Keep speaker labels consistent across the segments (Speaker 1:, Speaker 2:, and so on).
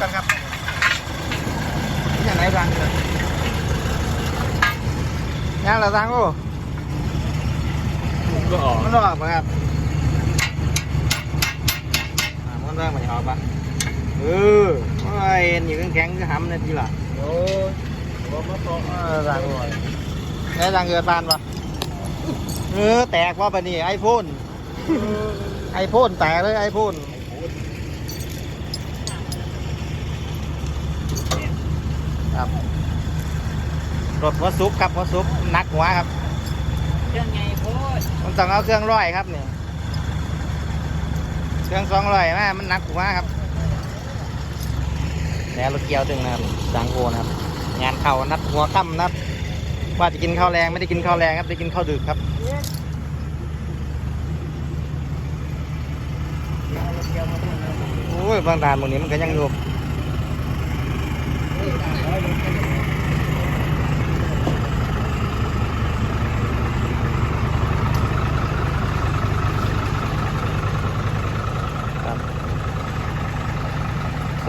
Speaker 1: กันครับอย่างไรรังเลยย่างละรังโอ้
Speaker 2: ก็ออก
Speaker 1: มันออกปะครับอ่ามันเริ่มมันจะออกปะเออโอ้ยเอ็นอยู่แข็งๆก็หำในทีหละ
Speaker 2: โอ้ยผมมาต่อ
Speaker 1: เออรังโอ้ยได้รังเกิดบานปะเออแตกว่าปะนี่ไอโฟนไอโฟนแตกเลยไอโฟน ครับรถวัสุกครับวัสุกหนักหัวครับ
Speaker 3: เครื่องไงโพด
Speaker 1: ผมต้องเอาเครื่องร้อยครับนี่เครื่องสองร้อยมามันหนักหัวครับแล้วรถเกียวถึงนะครับสังโกนะครับ งานเข่านัดหัวค่ำนัดว่าจะกินข้าวแรงไม่ได้กินข้าวแรงครับได้กินข้าวดึกครับโอ้ยบางด่านหมดนี้มันก็ยังอยู่ ส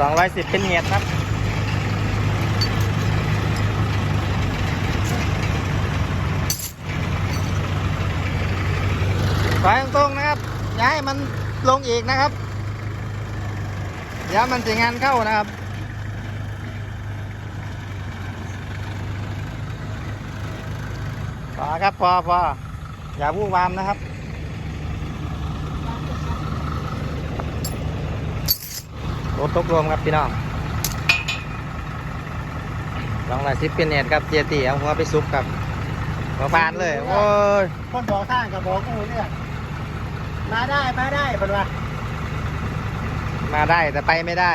Speaker 1: องร้อยสิบเป็นเหตุครับไปตรงๆนะครับอย่าให้มันลงอีกนะครับเดี๋ยวมันจะงานเข้านะครับ พอครับพอพออย่าวู่วามนะครับรถตกรวมครับพี่น้องลองหน่อยซิปเป็นเน็ตครับเจตีเอาหัวไปซุปครับหัวพานเลยโอ้ย
Speaker 2: คนบอกข้างกับบอกกูเนี่ยมาได้มาได้เป็นว่า
Speaker 1: มาได้แต่ไปไม่ได้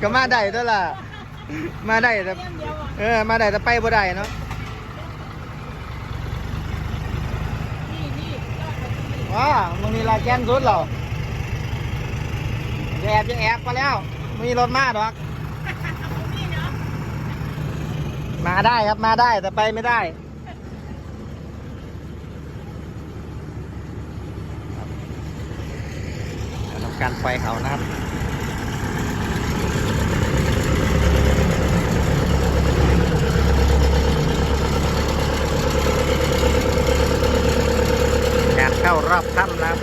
Speaker 1: ก็มาได้ตัวล่ะ มาได้แต่
Speaker 3: เรื่องเดียวอะ
Speaker 1: เออ มาได้แต่ไปบ่ได้เนาะ
Speaker 3: นี่นี่ยอดแบบนี้
Speaker 1: ว้ามึงมีลายแกนสุดเหรออย่าแอบอย่าแอบมาแล้ว มีรถมาดอก
Speaker 3: นี่เนาะ
Speaker 1: มาได้ครับมาได้แต่ไปไม่ได้ทำการไฟเขานะครับ งานเข้าร อบค่ำนะครับ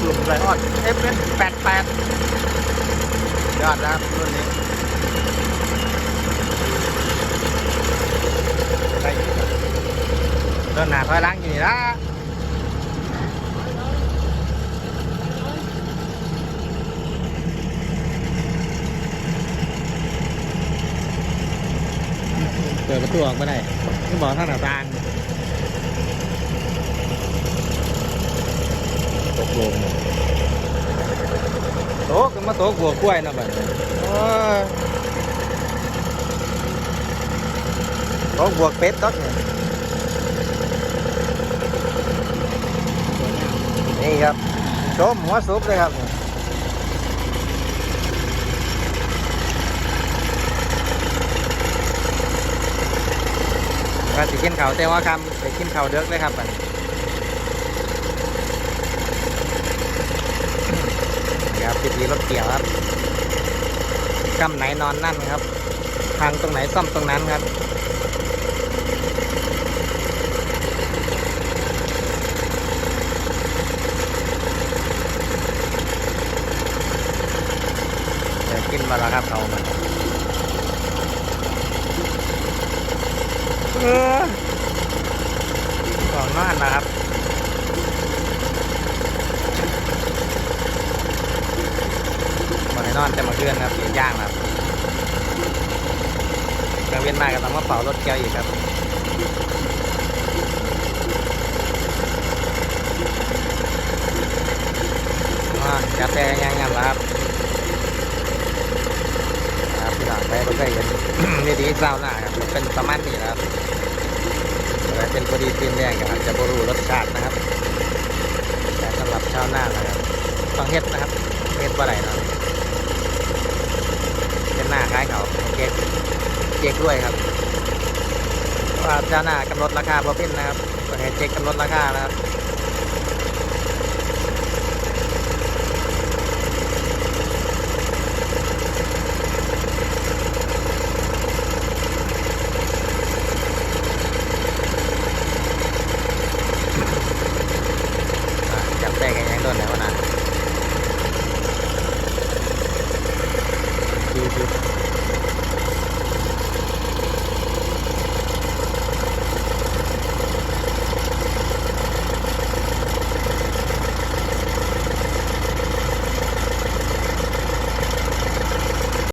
Speaker 1: กลุ่มไลออนเอฟเอสแปดแปดยอดนะครับรุ่นนี้ไปเดินหนาถอยหลังอยู่นี่ละเปิดประตูออกมาได้ที่บอกทางหน้าต่าง ตกลงโต๊ะก็มาโต๊ะหัวกล้วยนะบัดนี้โอ้ยโต๊ะบวเป็ดต๊อกเนี่ยนี่ครับชมหัวซุปเลยครับว่าสิกินเขาแต่ว่าคำไปกินเขาเด็กเลยครับบัดนี้นี่ ครับพิธีรถเกี่ยวครับกำไหนนอนนั่นครับ ทางตรงไหนซ่อมตรงนั้นครับเดี๋ยวกินมาแล้วครับเขามาเออก่อนนอนนะครับมาในอนจะมาเกือนครับเสียย่างครับกลางเวียนมาก็ต้องมาเป่ารถเกียวอีกครับอ่ากาแฟยังยังแล้วครับครับพี่น้องไปบ่เคยเห็นวิธีซาวน่าครับเป็นประมาณนี้นะครับแต่เป็นพอดีตีนแดงก็อาจจะบรูรสชาตินะครับแต่สำหรับชาวนานะครับต้องเฮ็ดนะครับเฮ็ดบ่าได้เนาะเป็นหน้าคล้ายเขาเก๊ก เจ๊กด้วยครับว่าจ้าหน้ากำหนดราคาบ่เป็นนะครับตัวแทศเจ๊กกำหนดราคานะครับ